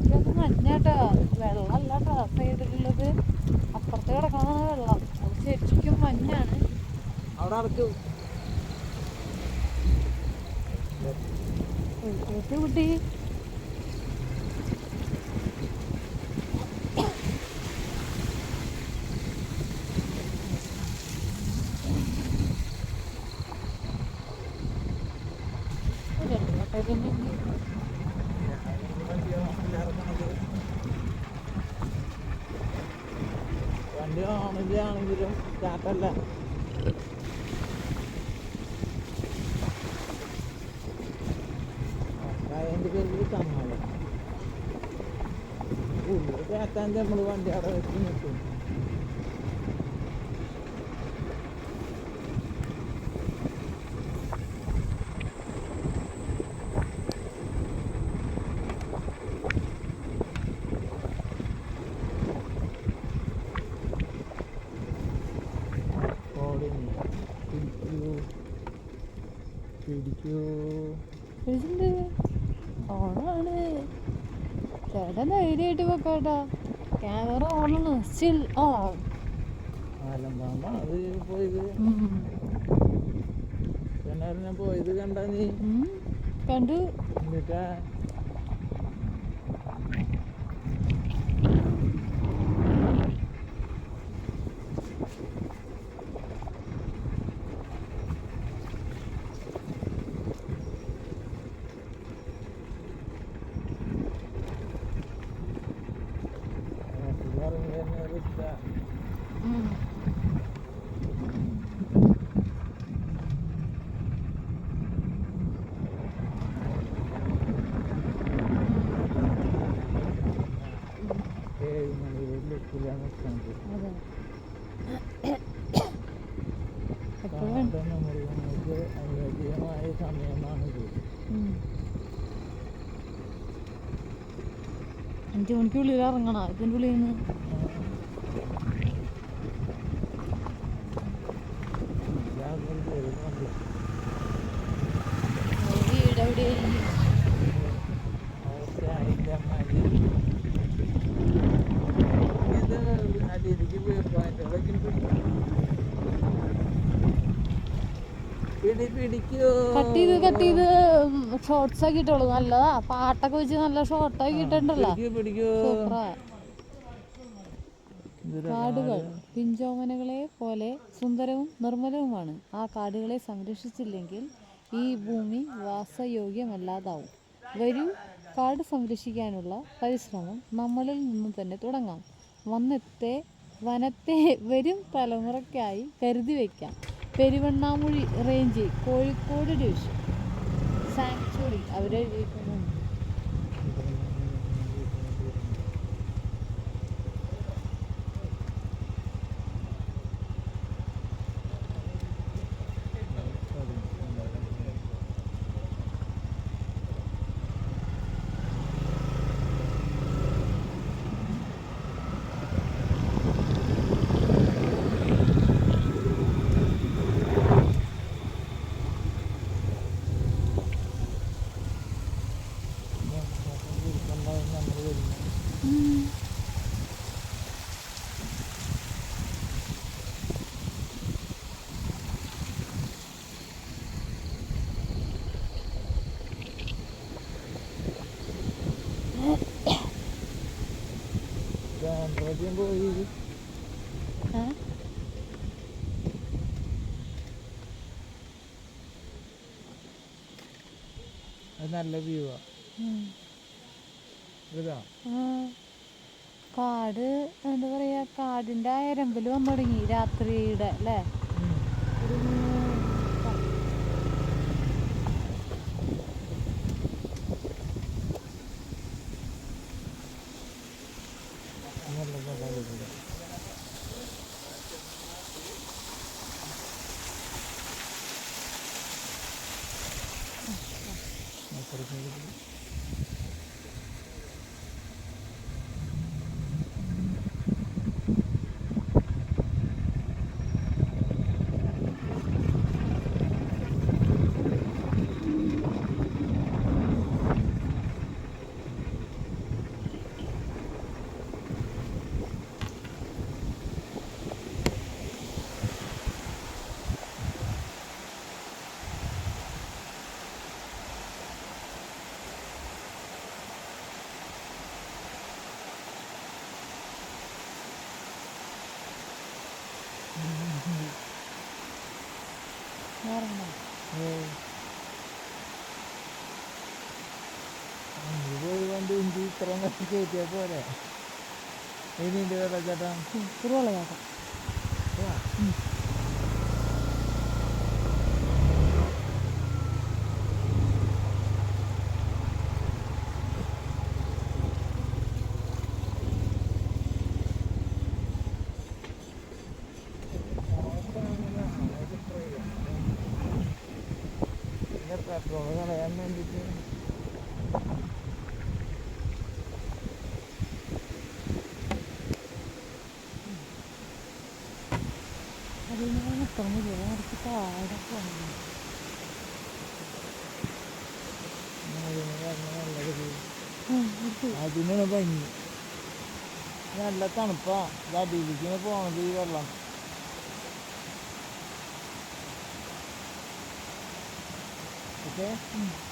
ശരിക്കും മഞ്ഞാട്ടോ വെള്ളമല്ല കേട്ടോ. സൈഡിലുള്ളത് അപ്പുറത്ത് കിടക്കണതാണ് വെള്ളം അത് ശരിക്കും മഞ്ഞാണ് അവിടെ അടച്ചു കുട്ടി. വണ്ടി ഓണിലാണെങ്കിലും സ്റ്റാർട്ടല്ല അതിന്റെ പേരിൽ തന്നത് ഉള്ളിൽ നമ്മൾ വണ്ടി അവിടെ വെച്ച് നിൽക്കും പിടിക്കൂ. ഓണാണ്. ചേട്ടൻ ധൈര്യമായിട്ട് വെക്കാട്ടാ ക്യാമറ ഓണാണ് സ്റ്റിൽ ഓൺ. പോയത്. കണ്ടാ നീ? കണ്ടു. എന്നിട്ടാ അനുയോജ്യമായ സമയമാണിത് മണിക്കുള്ളിൽ ഇറങ്ങണം ഇതിന്റെ ഉള്ളിൽ നിന്ന് കട്ട് ചെയ്ത് കട്ട് ചെയ്ത് ഷോർട്സ് ആക്കിയിട്ടുള്ളൂ നല്ലതാ. പാട്ടൊക്കെ വെച്ച് നല്ല ഷോർട്ട് ആക്കിയിട്ടുണ്ടല്ലോ പിടിക്കൂ പിടിക്കൂ സൂപ്പറാ ഇതൊരു കാടുകൾ പിഞ്ചോമനകളെ പോലെ സുന്ദരവും നിർമ്മലവുമാണ്. ആ കാടുകളെ സംരക്ഷിച്ചില്ലെങ്കിൽ ഈ ഭൂമി വാസയോഗ്യമല്ലാതാവും. വരൂ കാട് സംരക്ഷിക്കാനുള്ള പരിശ്രമം നമ്മളിൽ നിന്ന് തന്നെ തുടങ്ങാം. വന്നത്തെ വനത്തെ വരും തലമുറയ്ക്കായി കരുതി വയ്ക്കാം Peruvannamuzhi range Kozhikode division. Sanctuary അവരെ ഉം. നല്ല വ്യൂ. കാട് എന്താ പറയാ കാടിന്റെ അയരമ്പിൽ വന്നു തുടങ്ങി രാത്രിയുടെ അല്ലേ? Orada വണ്ടി ഇഞ്ചി ഇത്ര കത്തി കയറ്റിയാൽ പോരെ ഇനിന്റെ വെള്ളച്ചാട്ടം ഉം, പെട്രോൾ കളയാൻ വേണ്ടിയിട്ട് അതിന് നിൽക്കണം കുറച്ച് കാടൊക്കെ വന്നു അതിന് കാരണം നല്ലത് ഉം, ഇത് അതിനാണ് ഭംഗി. നല്ല തണുപ്പാ. ഇത് അടിയിലേക്ക് പോണത് ഈ വെള്ളം. 嗯。